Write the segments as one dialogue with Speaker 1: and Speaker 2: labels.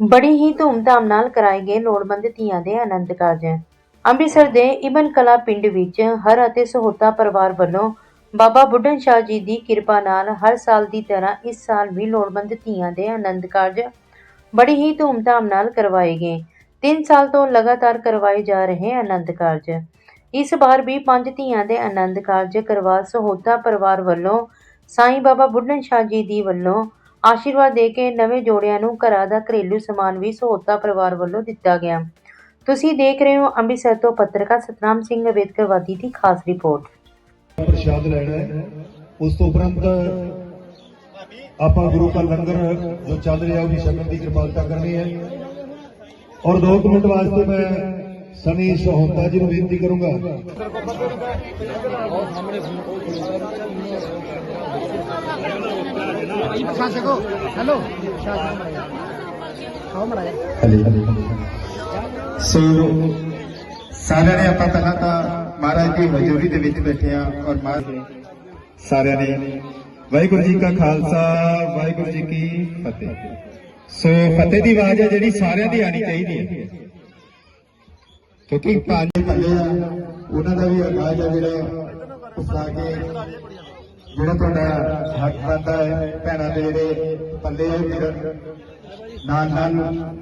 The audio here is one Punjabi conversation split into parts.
Speaker 1: ਬੜੀ ਹੀ ਧੂਮਧਾਮ ਨਾਲ ਕਰਾਏ ਗਏ ਲੋੜਵੰਦ ਧੀਆਂ ਦੇ ਆਨੰਦ ਕਾਰਜ। ਅੰਮ੍ਰਿਤਸਰ ਦੇ ਇਬਨ ਕਲਾ ਪਿੰਡ ਵਿੱਚ ਹਰ ਅਤੇ ਸਹੋਤਾ ਪਰਿਵਾਰ ਵੱਲੋਂ ਬਾਬਾ ਬੁੱਢਨ ਸ਼ਾਹ ਜੀ ਦੀ ਕਿਰਪਾ ਨਾਲ ਹਰ ਸਾਲ ਦੀ ਤਰ੍ਹਾਂ ਇਸ ਸਾਲ ਵੀ ਲੋੜਵੰਦ ਧੀਆਂ ਦੇ ਆਨੰਦ ਕਾਰਜ ਬੜੀ ਹੀ ਧੂਮਧਾਮ ਨਾਲ ਕਰਵਾਏ ਗਏ। 3 ਸਾਲ ਤੋਂ ਲਗਾਤਾਰ ਕਰਵਾਏ ਜਾ ਰਹੇ ਆਨੰਦ ਕਾਰਜ। ਇਸ ਵਾਰ ਵੀ ਪੰਜ ਧੀਆਂ ਦੇ ਆਨੰਦ ਕਾਰਜ ਕਰਵਾ ਸਹੋਤਾ ਪਰਿਵਾਰ ਵੱਲੋਂ ਸਾਈਂ ਬਾਬਾ ਬੁੱਢਨ ਸ਼ਾਹ ਜੀ ਦੀ ਵੱਲੋਂ ਆਸ਼ੀਰਵਾਦ ਦੇ ਕੇ ਨਵੇਂ ਜੋੜਿਆਂ ਨੂੰ ਘਰਾਂ ਦਾ ਘਰੇਲੂ ਸਮਾਨ ਵੀ ਸਹੋਤਾ ਪਰਿਵਾਰ ਵੱਲੋਂ ਦਿੱਤਾ ਗਿਆ। ਤੁਸੀਂ ਦੇਖ ਰਹੇ ਹੋ ਅੰਮ੍ਰਿਤਸਰ ਤੋਂ ਪੱਤਰਕਾਰ ਸਤਨਾਮ ਸਿੰਘ ਅੰਬੇਦਕਰਵਾਦੀ ਦੀ ਖਾਸ ਰਿਪੋਰਟ।
Speaker 2: ਪ੍ਰਸ਼ਾਦ ਲੈਣਾ ਹੈ। ਉਸ ਤੋਂ ਉਪਰੰਤ ਆਪਾਂ ਗੁਰੂ ਕਾ ਲੰਗਰ ਜੋ ਚੱਲ ਰਿਹਾ, ਉਹਦੀ ਛਕਣ ਦੀ ਕਿਰਪਾਲਤਾ ਕਰਨੀ ਹੈ। ਔਰ 2 ਮਿੰਟ ਵਾਸਤੇ ਮੈਂ ਸਨੀ ਸਹੋਤਾ ਜੀ ਨੂੰ ਬੇਨਤੀ ਕਰੂੰਗਾ।
Speaker 3: ਸੋ, ਸਾਰਿਆਂ ਨੇ ਆਪਾਂ ਪਹਿਲਾਂ ਤਾਂ ਮਹਾਰਾਜ ਦੀ ਹਜ਼ੂਰੀ ਦੇ ਵਿੱਚ ਬੈਠੇ ਆ ਔਰ ਮਹਾਰਾਜ ਸਾਰਿਆਂ ਨੇ ਵਾਹਿਗੁਰੂ ਜੀ ਕਾ ਖਾਲਸਾ, ਵਾਹਿਗੁਰੂ ਜੀ ਕੀ ਫਤਿਹ। ਸੋ ਫਤਿਹ ਦੀ ਆਵਾਜ਼ ਹੈ ਜਿਹੜੀ ਸਾਰਿਆਂ ਦੀ ਆਣੀ ਚਾਹੀਦੀ ਹੈ। ਕਿਉਂਕਿ ਪੰਜ ਪੱਲੇ ਆ। ਉਹਨਾਂ ਦਾ ਵੀ ਆਵਾਜ਼ ਆ ਜਿਹੜਾ ਉਸਾ ਕੇ, ਜਿਹੜਾ ਤੁਹਾਡਾ ਹੱਕ ਬਣਦਾ ਹੈ, ਭੈਣਾਂ ਦੇ ਜਿਹੜੇ ਪੱਲੇ ਆ ਜਿਹੜੇ ਨਾਲ ਨਾਲ।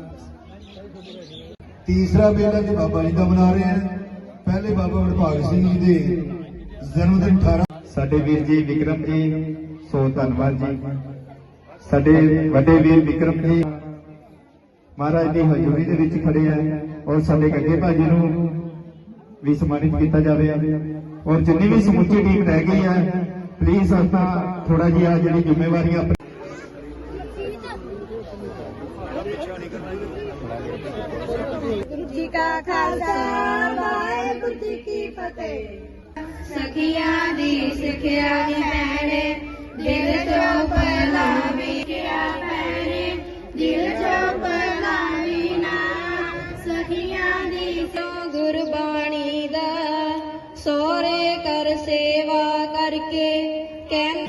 Speaker 2: ਤੀਸਰਾ ਮੇਲਾ ਜੀ ਬਾਬਾ ਜੀ ਦਾ ਮਨਾ ਰਹੇ ਹਾਂ ਪਹਿਲੇ ਬਾਬਾ ਵਡਭਾਗ ਸਿੰਘ ਜੀ ਦੇ ਜਨਮ ਦਿਨ 18
Speaker 3: ਸਾਡੇ ਵੀਰ ਜੀ ਵਿਕਰਮ ਜੀ, ਸੋ ਧੰਨਵਾਦ ਜੀ। ਸਾਡੇ ਵੱਡੇ ਵੀਰ ਵਿਕਰਮ ਜੀ, ਮਹਾਰਾਜ ਦੀ ਹਜ਼ੂਰੀ ਦੇ ਵਿੱਚ ਖੜੇ ਆ। ਔਰ ਸਾਡੇ ਗੱਗੇ ਭਾਜੀ ਨੂੰ ਵੀ ਸਨਮਾਨਿਤ ਕੀਤਾ ਜਾਵੇ ਔਰ ਜਿੰਨੀ ਵੀ ਸਮੁੱਚੀ ਟੀਮ ਰਹਿ ਗਈ ਹੈ ਪਲੀਜ਼ ਆਪਾਂ ਥੋੜਾ ਜਿਹਾ ਜਿਹੜੀ ਜ਼ਿੰਮੇਵਾਰੀਆਂ ਆਪਣੀ
Speaker 4: ਵਾਹਿਗੁਰੂ ਜੀ ਕਾ ਖਾਲਸਾ ਵਾਹਿਗੁਰੂ ਜੀ ਕੀ ਫਤਿਹ ਸਖੀਆਂ ਦੀ ਸਿੱਖਿਆ ਦੀ ਭੈਣੇ ਦਿਲ ਚੋਂ ਪਲਾਵੀ ਕਿਆ ਭੈਣੇ ਦਿਲ ਚੋਂ ਪਲਾਵੀ ਨਾ ਸਖੀਆਂ ਦੀ ਸੋ ਗੁਰਬਾਣੀ ਦਾ ਸੋਰੇ ਕਰ ਸੇਵਾ ਕਰਕੇ ਕਹਿੰ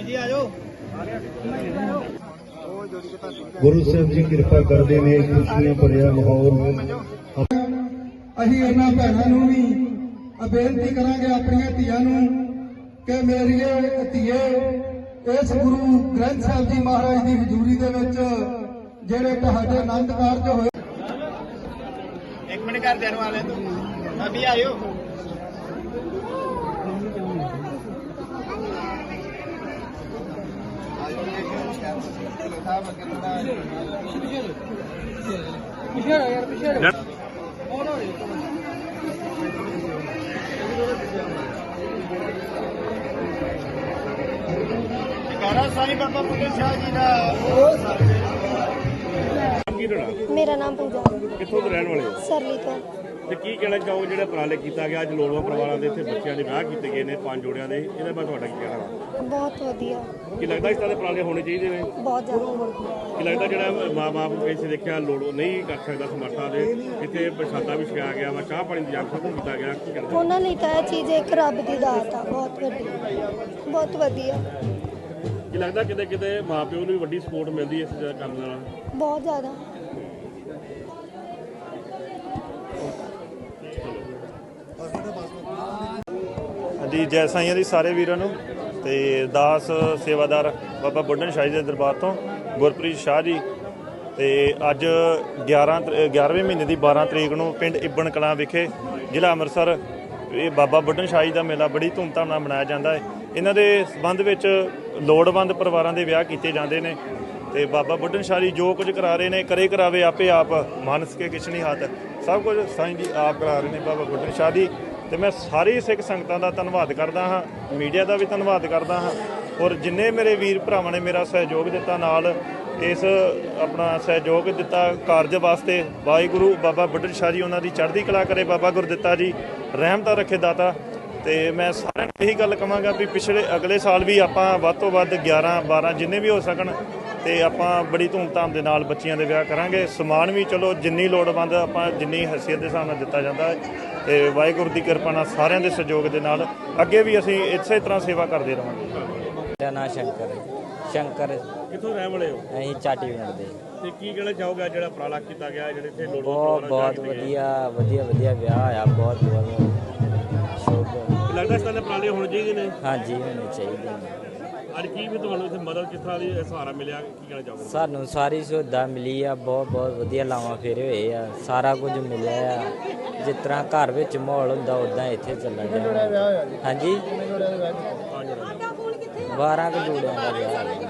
Speaker 2: ਗੁਰੂ ਸਾਹਿਬ ਜੀ ਕਿਰਪਾ ਕਰਦੇ ਨੇ ਖੁਸ਼ੀਆਂ ਭਰਿਆ ਮਾਹੌਲ
Speaker 5: ਅਸੀਂ ਇਹਨਾਂ ਭੈਣਾਂ ਨੂੰ ਵੀ ਬੇਨਤੀ ਕਰਾਂਗੇ ਆਪਣੀਆਂ ਧੀਆਂ ਨੂੰ ਕਿ ਮੇਰੀਏ ਧੀਏ ਇਸ ਗੁਰੂ ਗ੍ਰੰਥ ਸਾਹਿਬ ਜੀ ਮਹਾਰਾਜ ਦੀ ਹਜ਼ੂਰੀ ਦੇ ਵਿੱਚ ਜਿਹੜੇ ਤੁਹਾਡੇ ਆਨੰਦ ਕਾਰਜ ਹੋਏ
Speaker 6: ਆਪਣੇ ਮਿੰਟ ਘਰ ਨੂੰ ਆਲੇ ਤੂੰ। ਅਭੀ ਆਇਓ। ਕਾਰਾ ਸਾਈਂ ਬਾਬਾ ਬੁੱਢੇ ਸ਼ਾਹ ਜੀ ਦਾ।
Speaker 7: ਮੇਰਾ ਨਾਮ ਪੂਜਾ
Speaker 8: ਕਿੱਥੋਂ ਦੇ ਰਹਿਣ ਵਾਲੇ ਹੋ?
Speaker 7: ਸਰਲੀ ਤੋਂ।
Speaker 8: ਤੇ ਕੀ ਕਹਿਣਾ ਚਾਹੋਗੇ ਜਿਹੜਾ ਉਪਰਾਲੇ ਕੀਤਾ ਗਿਆ? ਅੱਜ ਲੋੜਵਾਂ ਪਰਿਵਾਰਾਂ ਦੇ ਇੱਥੇ ਬੱਚਿਆਂ ਦੇ ਵਿਆਹ ਕੀਤੇ ਗਏ ਨੇ ਪੰਜ ਜੋੜਿਆਂ ਦੇ। ਇਹਦੇ ਬਾਰੇ ਤੁਹਾਡਾ ਕੀ ਕਹਿਣਾ? ਵਾ
Speaker 7: ਬਹੁਤ ਵਧੀਆ।
Speaker 8: ਕੀ ਲੱਗਦਾ ਇਸ ਤਰ੍ਹਾਂ ਦੇ ਉਪਰਾਲੇ ਹੋਣੇ ਚਾਹੀਦੇ ਨੇ?
Speaker 7: ਬਹੁਤ ਜ਼ਿਆਦਾ।
Speaker 8: ਕੀ ਲੱਗਦਾ ਜਿਹੜਾ ਮਾਂ-ਬਾਪ ਕਿਸੇ ਦੇਖਿਆ ਲੋੜ ਨਹੀਂ ਕਰ ਸਕਦਾ ਸਮਰਥਾ ਦੇ? ਇੱਥੇ ਪ੍ਰਸ਼ਾਦਾ ਵੀ ਛਕਾਇਆ ਗਿਆ ਵਾ ਚਾਹ ਪਾਣੀ ਦਾ ਇੰਤਜ਼ਾਮ ਖਤਮ ਕੀਤਾ ਗਿਆ। ਕੀ ਕਹਿਣਾ
Speaker 7: ਉਹਨਾਂ ਲਈ ਤਾਂ ਇਹ ਚੀਜ਼ ਇੱਕ ਰੱਬ ਦੀ ਦਾਤ ਆ ਬਹੁਤ ਵੱਡੀ। ਬਹੁਤ ਵਧੀਆ।
Speaker 8: ਕੀ ਲੱਗਦਾ ਕਿਤੇ ਕਿਤੇ ਮਾਪਿਓ ਨੂੰ ਵੀ ਵੱਡੀ ਸਪੋਰਟ ਮਿਲਦੀ ਇਸ ਜਗ੍ਹਾ ਕਰਨ ਨਾਲ?
Speaker 7: ਬਹੁਤ ਜ਼ਿਆਦਾ।
Speaker 9: ਹਾਂਜੀ, ਜੈ ਸਾਈਆਂ ਦੀ ਸਾਰੇ ਵੀਰਾਂ ਨੂੰ ਤੇ ਦਾਸ ਸੇਵਾਦਾਰ ਬਾਬਾ ਬੁੱਢਣ ਸ਼ਾਹ ਜੀ ਦੇ ਦਰਬਾਰ ਤੋਂ, ਗੁਰਪ੍ਰੀਤ ਸ਼ਾਹ ਜੀ। ਤੇ ਅੱਜ 11 ਤਰ- 11ਵੇਂ ਮਹੀਨੇ ਦੀ 12 ਤਰੀਕ ਨੂੰ ਪਿੰਡ ਇਬਨ ਕਲਾਂ ਵਿਖੇ ਜ਼ਿਲ੍ਹਾ ਅੰਮ੍ਰਿਤਸਰ, ਇਹ ਬਾਬਾ ਬੁੱਢਣ ਸ਼ਾਹ ਜੀ ਦਾ ਮੇਲਾ ਬੜੀ ਧੂਮਧਾਮ ਨਾਲ ਮਨਾਇਆ ਜਾਂਦਾ ਹੈ। ਇਹਨਾਂ ਦੇ ਸਬੰਧ ਵਿੱਚ ਲੋੜਵੰਦ ਪਰਿਵਾਰਾਂ ਦੇ ਵਿਆਹ ਕੀਤੇ ਜਾਂਦੇ ਨੇ। ਤੇ ਬਾਬਾ ਬੁੱਢਨ ਸ਼ਾਹ ਜੀ ਜੋ ਕੁਝ ਕਰਾ ਰਹੇ ਨੇ, ਕਰੇ ਕਰਾਵੇ ਆਪੇ ਆਪ, ਮਾਨਸ ਕੇ ਕਿਛ ਨਹੀਂ ਹੱਥ। ਸਭ ਕੁਝ ਸਾਈਂ ਜੀ ਆਪ ਕਰਾ ਰਹੇ ਨੇ ਬਾਬਾ ਬੁੱਢਨ ਸ਼ਾਹ ਜੀ। ਤੇ ਮੈਂ ਸਾਰੀ ਸਿੱਖ ਸੰਗਤਾਂ ਦਾ ਧੰਨਵਾਦ ਕਰਦਾ ਹਾਂ, ਮੀਡੀਆ ਦਾ ਵੀ ਧੰਨਵਾਦ ਕਰਦਾ ਹਾਂ। ਔਰ ਜਿੰਨੇ ਮੇਰੇ ਵੀਰ ਭਰਾਵਾਂ ਨੇ ਮੇਰਾ ਸਹਿਯੋਗ ਦਿੱਤਾ ਨਾਲ, ਇਸ ਆਪਣਾ ਸਹਿਯੋਗ ਦਿੱਤਾ ਕਾਰਜ ਵਾਸਤੇ, ਵਾਹਿਗੁਰੂ ਬਾਬਾ ਬੁੱਢਨ ਸ਼ਾਹ ਜੀ ਉਹਨਾਂ ਦੀ ਚੜ੍ਹਦੀ ਕਲਾ ਕਰੇ ਬਾਬਾ ਗੁਰਦਿੱਤਾ ਜੀ ਰਹਿਮਤਾਂ ਰੱਖੇ ਦਾਤਾ। ਤੇ ਮੈਂ ਸਾਰਿਆਂ ਨੂੰ ਇਹੀ ਗੱਲ ਕਹਾਂਗਾ ਵੀ ਪਿਛਲੇ ਅਗਲੇ ਸਾਲ ਵੀ ਆਪਾਂ ਵੱਧ ਤੋਂ ਵੱਧ 11 12 ਜਿੰਨੇ ਵੀ ਹੋ ਸਕਣ ਤੇ ਆਪਾਂ ਬੜੀ ਧੂਮਧਾਮ ਦੇ ਨਾਲ ਬੱਚੀਆਂ ਦੇ ਵਿਆਹ ਕਰਾਂਗੇ। ਸਮਾਨ ਵੀ ਚਲੋ ਜਿੰਨੀ ਲੋੜਵੰਦ ਆਪਾਂ ਜਿੰਨੀ ਹਸੀਅਤ ਦੇ ਹਿਸਾਬ ਨਾਲ ਦਿੱਤਾ ਜਾਂਦਾ ਹੈ ਤੇ ਵਾਹਿਗੁਰੂ ਦੀ ਕਿਰਪਾ ਨਾਲ ਸਾਰਿਆਂ ਦੇ ਸਹਿਯੋਗ ਦੇ ਨਾਲ ਅੱਗੇ ਵੀ ਅਸੀਂ ਇਸੇ ਤਰ੍ਹਾਂ ਸੇਵਾ ਕਰਦੇ ਰਹਾਂਗੇ
Speaker 10: ਮੇਰਾ ਨਾਮ ਸ਼ੰਕਰ ਹੈ ਸ਼ੰਕਰ
Speaker 8: ਕਿੱਥੋਂ ਰਹਿਣ ਵਾਲੇ ਹੋ?
Speaker 10: ਅਸੀਂ ਚਾਟੀ ਪਿੰਡ ਦੇ।
Speaker 8: ਤੇ ਕੀ ਕਹਿਣਾ ਚਾਹੋਗੇ ਜਿਹੜਾ ਉਪਰਾਲਾ ਕੀਤਾ ਗਿਆ ਜਿਹੜੇ ਇੱਥੇ ਲੋੜਵੰਦ
Speaker 10: ਬਹੁਤ ਬਹੁਤ ਵਧੀਆ ਵਧੀਆ ਵਧੀਆ ਵਿਆਹ ਹੋਇਆ ਬਹੁਤ ਬਹੁਤ ਸ਼ੁਭ।
Speaker 8: ਲੱਗਦਾ ਇਸ ਤਰ੍ਹਾਂ ਦੇ ਉਪਰਾਲੇ ਹੋਣੇ ਚਾਹੀਦੇ ਨੇ?
Speaker 10: ਹਾਂਜੀ ਹੋਣੇ ਚਾਹੀਦੇ ਨੇ।
Speaker 8: ਅੱਜ ਕੀ ਵੀ ਤੁਹਾਨੂੰ ਇੱਥੇ ਮਦਦ ਕਿਸ ਤਰ੍ਹਾਂ ਦੀ ਸਹਾਰਾ ਮਿਲਿਆ ਕੀ ਕਹਿਣਾ ਚਾਹੋਗੇ?
Speaker 10: ਸਾਨੂੰ ਸਾਰੀ ਸੁਵਿਧਾ ਮਿਲੀ ਆ ਬਹੁਤ ਬਹੁਤ ਵਧੀਆ ਲਾਵਾਂ ਫੇਰੇ ਹੋਏ ਆ ਸਾਰਾ ਕੁਝ ਮਿਲਿਆ ਆ। ਜਿਸ ਤਰ੍ਹਾਂ ਘਰ ਵਿੱਚ ਮਾਹੌਲ ਹੁੰਦਾ ਉਦਾਂ ਇੱਥੇ ਚੱਲਣ ਡਿਆ ਹਾਂਜੀ? 12 ਕੁ ਜੋੜਿਆਂ ਦਾ ਵਿਆਹ ਹੈ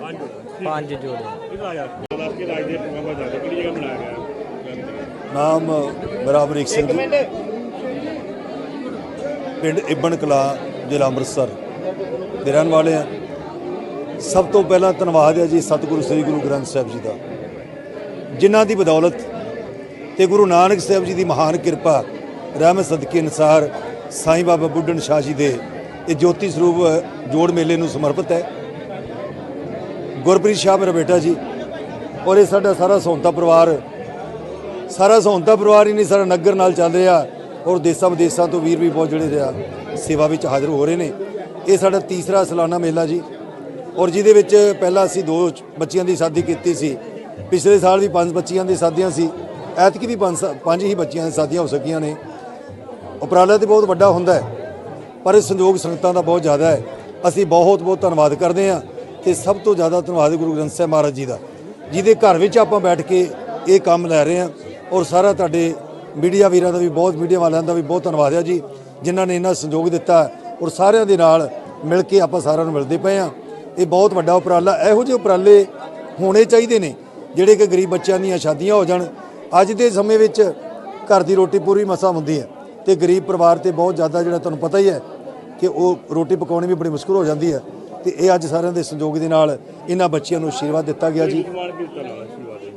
Speaker 8: ਪੰਜ
Speaker 10: ਪੰਜ ਜੋੜੇ
Speaker 8: ਇਹਦਾ ਆ ਯਾਰ ਦੱਸ ਕੇ ਰਾਜ ਦੇ ਪ੍ਰੋਗਰਾਮ ਦਾ ਦੱਸ ਕਿਹੜੀ ਜਗ੍ਹਾ ਬਣਾਇਆ ਗਿਆ
Speaker 2: ਨਾਮ ਮੇਰਾ ਅਮਰੀਕ ਸਿੰਘ ਪਿੰਡ ਇਬਨ ਕਲਾ ਜ਼ਿਲ੍ਹਾ ਅੰਮ੍ਰਿਤਸਰ। ਦੇ ਰਹਿਣ ਵਾਲੇ ਆ। ਸਭ ਤੋਂ ਪਹਿਲਾਂ ਧੰਨਵਾਦ ਹੈ ਜੀ ਸਤਿਗੁਰੂ ਸ੍ਰੀ ਗੁਰੂ ਗ੍ਰੰਥ ਸਾਹਿਬ ਜੀ ਦਾ। ਜਿਨ੍ਹਾਂ ਦੀ ਬਦੌਲਤ ਤੇ ਗੁਰੂ ਨਾਨਕ ਸਾਹਿਬ ਜੀ ਦੀ ਮਹਾਨ ਕਿਰਪਾ, ਰਹਿਮਤ ਸਦਕੇ ਅਨਸਾਰ ਸਾਈਂ ਬਾਬਾ ਬੁੱਢਣ ਸ਼ਾਹ ਜੀ ਦੇ ਇਹ ਜੋਤੀ ਸਰੂਪ ਜੋੜ ਮੇਲੇ ਨੂੰ ਸਮਰਪਿਤ ਹੈ। ਗੁਰਪ੍ਰੀਤ ਸ਼ਾਹ ਮੇਰਾ ਬੇਟਾ ਜੀ ਔਰ ਇਹ ਸਾਡਾ ਸਾਰਾ ਸੌਂਤਾ ਪਰਿਵਾਰ। ਸਾਰਾ ਸੌਂਤਾ ਪਰਿਵਾਰ ਹੀ ਨਹੀਂ, ਸਾਰਾ ਨਗਰ ਨਾਲ ਚੱਲ ਰਿਹਾ ਔਰ ਦੇਸਾਂ ਵਿਦੇਸਾਂ ਤੋਂ ਵੀਰ ਵੀ ਬਹੁਤ ਜਿਹੜੇ ਆ, ਸੇਵਾ ਵਿੱਚ ਹਾਜ਼ਰ ਹੋ ਰਹੇ ਨੇ। ਇਹ ਸਾਡਾ ਤੀਸਰਾ ਸਾਲਾਨਾ ਮੇਲਾ ਜੀ। ਔਰ ਜਿਹਦੇ ਵਿੱਚ ਪਹਿਲਾਂ ਅਸੀਂ ਦੋ ਚ- ਬੱਚੀਆਂ ਦੀ ਸ਼ਾਦੀ ਕੀਤੀ ਸੀ। ਪਿਛਲੇ ਸਾਲ ਵੀ ਪੰਜ ਬੱਚੀਆਂ ਦੀ ਸ਼ਾਦੀਆਂ ਸੀ। ਐਤਕੀ ਵੀ ਪੰਜ ਸਾ- ਪੰਜ ਹੀ ਬੱਚੀਆਂ ਦੀ ਸ਼ਾਦੀਆਂ ਹੋ ਸਕੀਆਂ ਨੇ। ਉਪਰਾਲਾ ਤੇ ਬਹੁਤ ਵੱਡਾ ਹੁੰਦਾ ਹੈ। ਪਰ ਇਹ ਸੰਯੋਗ ਸੰਗਤਾਂ ਦਾ ਬਹੁਤ ਜ਼ਿਆਦਾ ਹੈ। ਅਸੀਂ ਬਹੁਤ ਬਹੁਤ ਧੰਨਵਾਦ ਕਰਦੇ ਹਾਂ ਤੇ ਸਭ ਤੋਂ ਜ਼ਿਆਦਾ ਧੰਨਵਾਦ ਗੁਰੂ ਗ੍ਰੰਥ ਸਾਹਿਬ ਮਹਾਰਾਜ ਜੀ ਦਾ, ਜਿਹਦੇ ਘਰ ਵਿੱਚ ਆਪਾਂ ਬੈਠ ਕੇ ਇਹ ਕੰਮ ਲੈ ਰਹੇ ਹਾਂ। ਔਰ ਸਾਰਾ ਤੁਹਾਡੇ ਮੀਡੀਆ ਵੀਰਾਂ ਦਾ ਵੀ ਬਹੁਤ, ਮੀਡੀਆ ਵਾਲਿਆਂ ਦਾ ਵੀ ਬਹੁਤ ਧੰਨਵਾਦ ਹੈ ਜੀ, ਜਿਨ੍ਹਾਂ ਨੇ ਇਹਨਾਂ ਸੰਯੋਗ ਦਿੱਤਾ। ਔਰ ਸਾਰਿਆਂ ਦੇ ਨਾਲ ਮਿਲ ਕੇ ਆਪਾਂ ਸਾਰਿਆਂ ਨੂੰ ਮਿਲਦੇ ਪਏ ਹਾਂ। ਇਹ ਬਹੁਤ ਵੱਡਾ ਉਪਰਾਲਾ, ਇਹੋ ਜਿਹੇ ਉਪਰਾਲੇ ਹੋਣੇ ਚਾਹੀਦੇ ਨੇ, ਜਿਹੜੇ ਕਿ ਗਰੀਬ ਬੱਚਿਆਂ ਦੀਆਂ ਸ਼ਾਦੀਆਂ ਹੋ ਜਾਣ। ਅੱਜ ਦੇ ਸਮੇਂ ਵਿੱਚ ਘਰ ਦੀ ਰੋਟੀ ਪੂਰੀ ਮਸਾ ਹੁੰਦੀ ਹੈ ਤੇ ਗਰੀਬ ਪਰਿਵਾਰ ਤੇ ਬਹੁਤ ਜ਼ਿਆਦਾ ਜਿਹੜਾ ਤੁਹਾਨੂੰ ਪਤਾ ਹੀ ਹੈ ਕਿ ਉਹ ਰੋਟੀ ਪਕਾਉਣੀ ਵੀ ਬੜੀ ਮੁਸ਼ਕਲ ਹੋ ਜਾਂਦੀ ਹੈ। ਤੇ ਇਹ ਅੱਜ ਸਾਰਿਆਂ ਦੇ ਸੰਯੋਗ ਦੇ ਨਾਲ ਇਹਨਾਂ ਬੱਚਿਆਂ ਨੂੰ ਆਸ਼ੀਰਵਾਦ ਦਿੱਤਾ ਗਿਆ ਜੀ।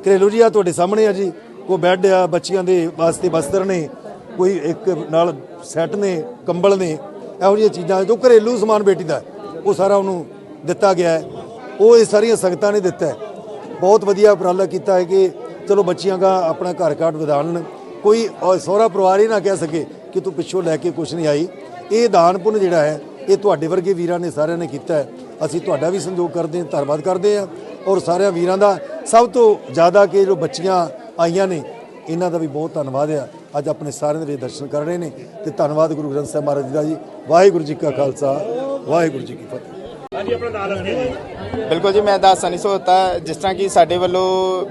Speaker 2: ਘਰੇਲੂ ਜੀ ਆ ਤੁਹਾਡੇ ਸਾਹਮਣੇ ਆ ਜੀ। ਕੋਈ ਬੈੱਡ ਆ, ਬੱਚਿਆਂ ਦੇ ਵਾਸਤੇ ਬਸਤਰ ਨੇ, ਕੋਈ ਇੱਕ ਨਾਲ ਸੈੱਟ ਨੇ, ਕੰਬਲ ਨੇ ਇਹੋ ਜਿਹੀਆਂ ਚੀਜ਼ਾਂ ਜੋ ਘਰੇਲੂ ਸਮਾਨ ਬੇਟੀ ਦਾ ਉਹ ਸਾਰਾ ਉਹਨੂੰ ਦਿੱਤਾ ਗਿਆ ਹੈ। ਉਹ ਇਹ ਸਾਰੀਆਂ ਸੰਗਤਾਂ ਨੇ ਦਿੱਤਾ ਬਹੁਤ ਵਧੀਆ ਉਪਰਾਲਾ ਕੀਤਾ ਹੈ ਕਿ ਚਲੋ ਬੱਚੀਆਂ ਦਾ ਆਪਣਾ ਘਰ ਘਾਟ ਵਧਾਉਣ। ਕੋਈ ਸਹੁਰਾ ਪਰਿਵਾਰ ਹੀ ਨਾ ਕਹਿ ਸਕੇ ਕਿ ਤੂੰ ਪਿੱਛੋਂ ਲੈ ਕੇ ਕੁਝ ਨਹੀਂ ਆਈ। ਇਹ ਦਾਨ ਪੁੰਨ ਜਿਹੜਾ ਹੈ, ਇਹ ਤੁਹਾਡੇ ਵਰਗੇ ਵੀਰਾਂ ਨੇ ਸਾਰਿਆਂ ਨੇ ਕੀਤਾ ਅਸੀਂ ਤੁਹਾਡਾ ਵੀ ਸੰਯੋਗ ਕਰਦੇ ਹਾਂ, ਧੰਨਵਾਦ ਕਰਦੇ ਹਾਂ ਔਰ ਸਾਰਿਆਂ ਵੀਰਾਂ ਦਾ ਸਭ ਤੋਂ ਜ਼ਿਆਦਾ ਕਿ ਜੋ ਬੱਚੀਆਂ ਆਈਆਂ ਨੇ, ਇਹਨਾਂ ਦਾ ਵੀ ਬਹੁਤ ਧੰਨਵਾਦ ਆ ਅੱਜ ਆਪਣੇ ਸਾਰਿਆਂ ਦੇ ਦਰਸ਼ਨ ਕਰ ਰਹੇ ਨੇ ਤੇ ਧੰਨਵਾਦ ਗੁਰੂ ਗ੍ਰੰਥ ਸਾਹਿਬ ਮਹਾਰਾਜ ਜੀ ਦਾ ਜੀ। ਵਾਹਿਗੁਰੂ ਜੀ ਕਾ ਖਾਲਸਾ, ਵਾਹਿਗੁਰੂ ਜੀ ਕੀ ਫਤਿਹ।
Speaker 6: ਬਿਲਕੁਲ ਜੀ, ਮੈਂ ਦੱਸ ਨਹੀਂ ਸੋਤਾ ਜਿਸ ਤਰ੍ਹਾਂ ਕਿ ਸਾਡੇ ਵੱਲੋਂ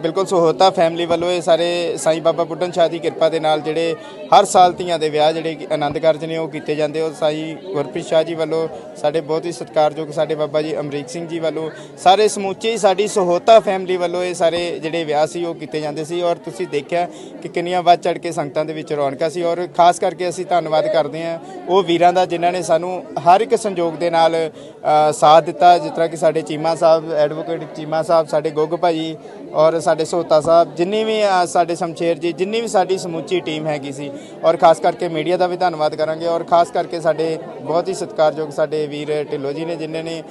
Speaker 6: ਬਿਲਕੁਲ ਸਹੋਤਾ ਫੈਮਿਲੀ ਵੱਲੋਂ ਇਹ ਸਾਰੇ ਸਾਈਂ ਬਾਬਾ ਬੁੱਢਨ ਸ਼ਾਹ ਦੀ ਕਿਰਪਾ ਦੇ ਨਾਲ ਜਿਹੜੇ ਹਰ ਸਾਲ ਧੀਆਂ ਦੇ ਵਿਆਹ ਜਿਹੜੇ ਆਨੰਦ ਕਾਰਜ ਨੇ, ਉਹ ਕੀਤੇ ਜਾਂਦੇ। ਉਹ ਸਾਈਂ ਗੁਰਪ੍ਰੀਤ ਸ਼ਾਹ ਜੀ ਵੱਲੋਂ ਸਾਡੇ ਬਹੁਤ ਹੀ ਸਤਿਕਾਰਯੋਗ ਸਾਡੇ ਬਾਬਾ ਜੀ ਅਮਰੀਕ ਸਿੰਘ ਜੀ ਵੱਲੋਂ ਸਾਰੇ ਸਮੁੱਚੀ ਸਾਡੀ ਸਹੋਤਾ ਫੈਮਿਲੀ ਵੱਲੋਂ ਇਹ ਸਾਰੇ ਜਿਹੜੇ ਵਿਆਹ ਸੀ, ਉਹ ਕੀਤੇ ਜਾਂਦੇ ਸੀ। ਔਰ ਤੁਸੀਂ ਦੇਖਿਆ ਕਿ ਕਿੰਨੀਆਂ ਵੱਧ ਚੜ ਕੇ ਸੰਗਤਾਂ ਦੇ ਵਿੱਚ ਰੌਣਕਾਂ ਸੀ। ਔਰ ਖਾਸ ਕਰਕੇ ਅਸੀਂ ਧੰਨਵਾਦ ਕਰਦੇ ਹਾਂ ਉਹ ਵੀਰਾਂ ਦਾ, ਜਿਨ੍ਹਾਂ ਨੇ ਸਾਨੂੰ ਹਰ ਇੱਕ ਸੰਯੋਗ ਦੇ ਨਾਲ ਸਾਥ ਸਾਥ ਦਿੱਤਾ, ਜਿਸ ਤਰ੍ਹਾਂ ਕਿ ਸਾਡੇ ਚੀਮਾ ਸਾਹਿਬ ਐਡਵੋਕੇਟ ਚੀਮਾ ਸਾਹਿਬ, ਸਾਡੇ ਗੁੱਗ ਭਾਜੀ ਔਰ ਸਾਡੇ ਸੋਤਾ ਸਾਹਿਬ, ਜਿੰਨੀ ਵੀ ਸਾਡੇ ਸ਼ਮਸ਼ੇਰ ਜੀ, ਜਿੰਨੀ ਵੀ ਸਾਡੀ ਸਮੁੱਚੀ ਟੀਮ ਹੈਗੀ ਸੀ ਔਰ ਖਾਸ ਕਰਕੇ ਮੀਡੀਆ ਦਾ ਵੀ ਧੰਨਵਾਦ ਕਰਾਂਗੇ ਔਰ ਖਾਸ ਕਰਕੇ ਸਾਡੇ ਬਹੁਤ ਹੀ ਸਤਿਕਾਰਯੋਗ ਸਾਡੇ ਵੀਰ ਢਿੱਲੋਂ ਜੀ ਨੇ, ਜਿਨ੍ਹਾਂ ਨੇ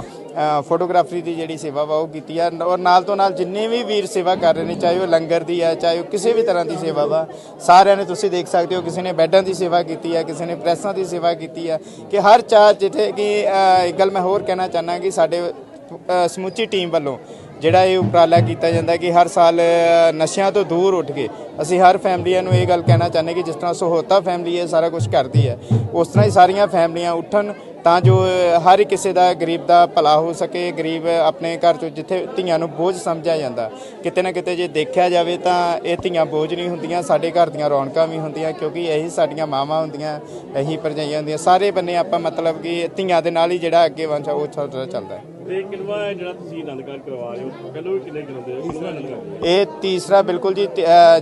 Speaker 6: ਫੋਟੋਗ੍ਰਾਫਰੀ ਦੀ ਜਿਹੜੀ ਸੇਵਾ ਵਾ, ਉਹ ਕੀਤੀ ਆ। ਔਰ ਨਾਲ ਤੋਂ ਨਾਲ ਜਿੰਨੇ ਵੀ ਵੀਰ ਸੇਵਾ ਕਰ ਰਹੇ ਨੇ, ਚਾਹੇ ਉਹ ਲੰਗਰ ਦੀ ਹੈ ਚਾਹੇ ਉਹ ਕਿਸੇ ਵੀ ਤਰ੍ਹਾਂ ਦੀ ਸੇਵਾ ਵਾ, ਸਾਰਿਆਂ ਨੇ ਤੁਸੀਂ ਦੇਖ ਸਕਦੇ ਹੋ, ਕਿਸੇ ਨੇ ਬੈੱਡਾਂ ਦੀ ਸੇਵਾ ਕੀਤੀ ਹੈ ਕਿਸੇ ਨੇ ਪ੍ਰੈਸਾਂ ਦੀ ਸੇਵਾ ਕੀਤੀ ਆ, ਕਿ ਹਰ ਚਾਹ ਜਿੱਥੇ ਕਿ ਇੱਕ ਗੱਲ ਮੈਂ ਹੋਰ ਕਹਿਣਾ ਚਾਹਨਾ ਕਿ ਸਾਡੇ ਸਮੁੱਚੀ ਟੀਮ ਵੱਲੋਂ ਜਿਹੜਾ ਇਹ ਉਪਰਾਲਾ ਕੀਤਾ ਜਾਂਦਾ ਕਿ ਹਰ ਸਾਲ ਨਸ਼ਿਆਂ ਤੋਂ ਦੂਰ ਉੱਠ ਕੇ ਅਸੀਂ ਹਰ ਫੈਮਲੀਆਂ ਨੂੰ ਇਹ ਗੱਲ ਕਹਿਣਾ ਚਾਹੁੰਦੇ ਕਿ ਜਿਸ ਤਰ੍ਹਾਂ ਸਹੋਤਾ ਫੈਮਲੀ ਇਹ ਸਾਰਾ ਕੁਝ ਕਰਦੀ ਹੈ, ਉਸ ਤਰ੍ਹਾਂ ਹੀ ਸਾਰੀਆਂ ਫੈਮਲੀਆਂ ਉੱਠਣ ਤਾਂ ਜੋ ਹਰ ਕਿਸੇ ਦਾ ਗਰੀਬ ਦਾ ਭਲਾ ਹੋ ਸਕੇ ਗਰੀਬ ਆਪਣੇ ਘਰ ਚੋਂ ਜਿੱਥੇ ਧੀਆਂ ਨੂੰ ਬੋਝ ਸਮਝਿਆ ਜਾਂਦਾ। ਕਿਤੇ ਨਾ ਕਿਤੇ ਜੇ ਦੇਖਿਆ ਜਾਵੇ ਤਾਂ ਇਹ ਧੀਆਂ ਬੋਝ ਨਹੀਂ ਹੁੰਦੀਆਂ ਸਾਡੇ ਘਰ ਦੀਆਂ ਰੌਣਕਾਂ ਵੀ ਹੁੰਦੀਆਂ ਕਿਉਂਕਿ ਇਹੀ ਸਾਡੀਆਂ ਮਾਵਾਂ ਹੁੰਦੀਆਂ ਇਹੀ ਭਰਜਾਈਆਂ ਹੁੰਦੀਆਂ। ਸਾਰੇ ਬੰਨੇ ਆਪਾਂ ਮਤਲਬ ਕਿ ਧੀਆਂ ਦੇ ਨਾਲ ਹੀ ਜਿਹੜਾ ਅੱਗੇ ਵੰਸ਼ ਉਹ ਚੱਲਦਾ ਹੈ।
Speaker 8: ਤੇ ਕਿੰਨਵਾ ਹੈ ਜਿਹੜਾ ਤੁਸੀਂ ਆਨੰਦ ਕਾਰਜ ਕਰਵਾ ਰਹੇ ਹੋ? ਪਹਿਲਾਂ ਵੀ ਕਿੰਨੇ ਕਰਾਉਂਦੇ ਹੋ? ਕਿੰਨਵਾ ਆਨੰਦ ਕਾਰਜ?
Speaker 6: ਇਹ ਤੀਸਰਾ ਬਿਲਕੁਲ ਜੀ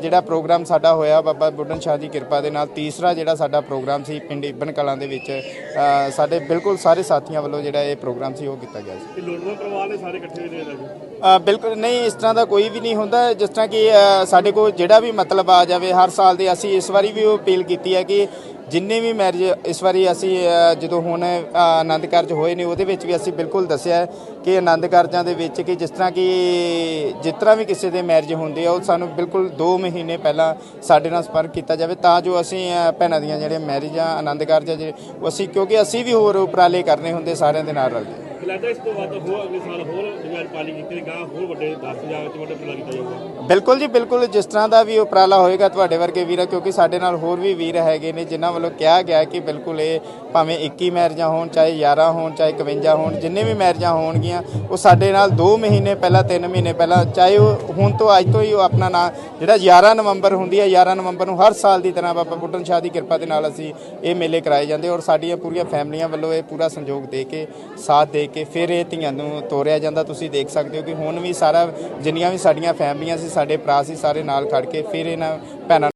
Speaker 6: ਜਿਹੜਾ ਪ੍ਰੋਗਰਾਮ ਸਾਡਾ ਹੋਇਆ ਬਾਬਾ ਬੁੱਢਨ ਸ਼ਾਹ ਦੀ ਕਿਰਪਾ ਦੇ ਨਾਲ ਤੀਸਰਾ ਜਿਹੜਾ ਸਾਡਾ ਪ੍ਰੋਗਰਾਮ ਸੀ ਪਿੰਡ ਇਬਨ ਕਲਾਂ ਦੇ ਵਿੱਚ ਸਾਡੇ ਬਿਲਕੁਲ ਸਾਰੇ ਸਾਥੀਆਂ ਵੱਲੋਂ ਜਿਹੜਾ ਇਹ ਪ੍ਰੋਗਰਾਮ ਸੀ ਉਹ ਕੀਤਾ ਗਿਆ ਸੀ।
Speaker 8: ਇਹ ਲੋੜਵੰਦ ਪਰਿਵਾਰ ਨੇ ਸਾਰੇ ਇਕੱਠੇ ਹੋਏ ਨੇ
Speaker 6: ਬਿਲਕੁਲ ਨਹੀਂ ਇਸ ਤਰ੍ਹਾਂ ਦਾ ਕੋਈ ਵੀ ਨਹੀਂ ਹੁੰਦਾ। ਜਿਸ ਤਰ੍ਹਾਂ ਕਿ ਸਾਡੇ ਕੋਲ ਜਿਹੜਾ ਵੀ ਮਤਲਬ ਆ ਜਾਵੇ ਹਰ ਸਾਲ ਦੇ ਅਸੀਂ ਇਸ ਵਾਰੀ ਵੀ ਉਹ ਅਪੀਲ ਕੀਤੀ ਹੈ ਕਿ ਜਿੰਨੇ ਵੀ ਮੈਰਿਜ ਇਸ ਵਾਰੀ ਅਸੀਂ ਜਦੋਂ ਹੁਣ ਆਨੰਦ ਕਾਰਜ ਹੋਏ ਨੇ, ਉਹਦੇ ਵਿੱਚ ਵੀ ਅਸੀਂ ਬਿਲਕੁਲ ਦੱਸਿਆ ਕਿ ਆਨੰਦ ਕਾਰਜਾਂ ਦੇ ਵਿੱਚ ਕਿ ਜਿਸ ਤਰ੍ਹਾਂ ਕਿ ਜਿਸ ਤਰ੍ਹਾਂ ਵੀ ਕਿਸੇ ਦੇ ਮੈਰਿਜ ਹੁੰਦੇ ਆ, ਉਹ ਸਾਨੂੰ ਬਿਲਕੁਲ 2 ਮਹੀਨੇ ਪਹਿਲਾਂ ਸਾਡੇ ਨਾਲ ਸੰਪਰਕ ਕੀਤਾ ਜਾਵੇ, ਤਾਂ ਜੋ ਅਸੀਂ ਭੈਣਾਂ ਦੀਆਂ ਜਿਹੜੇ ਮੈਰਿਜਾਂ ਆਨੰਦ ਕਾਰਜ ਆ ਜਿਹੜੇ ਉਹ ਅਸੀਂ, ਕਿਉਂਕਿ ਅਸੀਂ ਵੀ ਹੋਰ ਉਪਰਾਲੇ ਕਰਨੇ ਹੁੰਦੇ, ਸਾਰਿਆਂ ਦੇ ਨਾਲ ਰਲ ਕੇ
Speaker 8: ਲੱਗਦਾ ਇਸ ਤੋਂ ਵੱਧ ਹੋਰ ਅਗਲੇ ਸਾਲ ਹੋਰ ਜਿਵੇਂ ਪਾਲੀ ਕੀਤੀ ਗਾਂ ਹੋਰ ਵੱਡੇ 10 ਚ ਵੱਡੇ ਉਪਰਾਲਾ ਕੀਤਾ ਜਾਊਗਾ।
Speaker 6: ਬਿਲਕੁਲ ਜੀ, ਬਿਲਕੁਲ ਜਿਸ ਤਰ੍ਹਾਂ ਦਾ ਵੀ ਉਪਰਾਲਾ ਹੋਏਗਾ ਤੁਹਾਡੇ ਵਰਗੇ ਵੀਰ, ਕਿਉਂਕਿ ਸਾਡੇ ਨਾਲ ਹੋਰ ਵੀ ਵੀਰ ਹੈਗੇ ਨੇ, ਜਿਨ੍ਹਾਂ ਵੱਲੋਂ ਕਿਹਾ ਗਿਆ ਕਿ ਬਿਲਕੁਲ ਇਹ ਭਾਵੇਂ 21 ਮੈਰਿਜਾਂ ਹੋਣ, ਚਾਹੇ 11 ਹੋਣ, ਚਾਹੇ 51 ਹੋਣ, ਜਿੰਨੇ ਵੀ ਮੈਰਿਜਾਂ ਹੋਣਗੀਆਂ, ਉਹ ਸਾਡੇ ਨਾਲ 2 ਮਹੀਨੇ ਪਹਿਲਾਂ 3 ਮਹੀਨੇ ਪਹਿਲਾਂ, ਚਾਹੇ ਉਹ ਹੁਣ ਤੋਂ ਅੱਜ ਤੋਂ ਹੀ ਉਹ ਆਪਣਾ ਨਾਂ, ਜਿਹੜਾ 11 ਨਵੰਬਰ ਹੁੰਦੀ ਹੈ 11 ਨਵੰਬਰ ਨੂੰ ਹਰ ਸਾਲ ਦੀ ਤਰ੍ਹਾਂ ਬਾਬਾ ਬੁੱਢਨ ਸ਼ਾਹ ਦੀ ਕਿਰਪਾ ਦੇ ਨਾਲ ਅਸੀਂ ਇਹ ਮੇਲੇ ਕਰਾਏ ਜਾਂਦੇ ਔਰ ਸਾਡੀਆਂ ਪੂਰੀਆਂ ਫੈਮਲੀਆਂ ਵੱਲੋਂ ਇਹ ਪੂਰਾ ਸੰਯੋਗ ਦੇ ਕੇ, ਸਾਥ ਦੇ ਕੇ ਫਿਰ ਇਹ ਧੀਆਂ ਨੂੰ ਤੋਰਿਆ ਜਾਂਦਾ। ਤੁਸੀਂ ਦੇਖ ਸਕਦੇ ਹੋ ਕਿ ਹੁਣ ਵੀ ਸਾਰਾ, ਜਿੰਨੀਆਂ ਵੀ ਸਾਡੀਆਂ ਫੈਮਲੀਆਂ ਸੀ, ਸਾਡੇ ਭਰਾ ਸੀ, ਸਾਰੇ ਨਾਲ ਖੜ ਕੇ ਫਿਰ ਇਹਨਾਂ ਭੈਣਾਂ